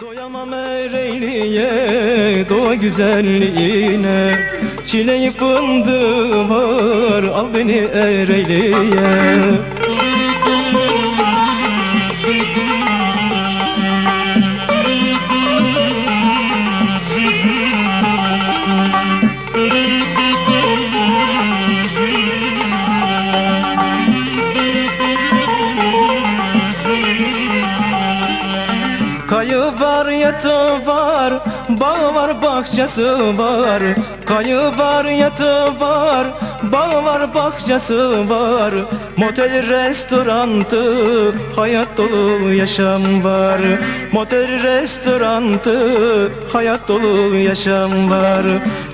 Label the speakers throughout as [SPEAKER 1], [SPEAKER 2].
[SPEAKER 1] Doyamam Ereğli'ye, doğa güzelliğine. Çileği fındığı var, al beni Ereğli'ye Kayı var yatağı var Bağı var bahçesi var. Kayı var yatağı var Bağı var bahçesi var. Motel restorantı Hayat dolu yaşam var. Motel restorantı Hayat dolu yaşam var.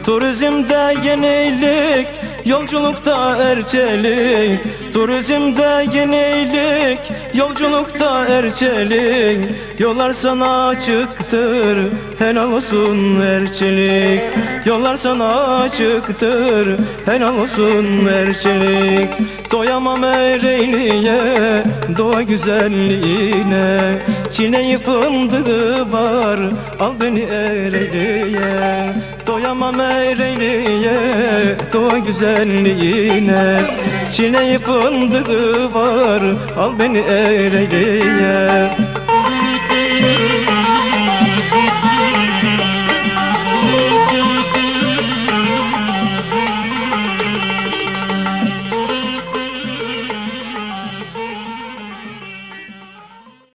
[SPEAKER 1] Turizmde yenilik Yolculukta erçelik Turizmde yenilik. Yolculukta erçelik Yollar sana açıktır. Helal olsun erçelik. Yollar sana açıktır. Helal olsun erçelik. Doyamam Ereğli'ye Doğa güzelliğine. Çileği fındığı var Al beni Ereğli'ye Doyamam Ereğli'ye Doğa güzelliğine. Çileği fındığı var Al beni Ereğli'ye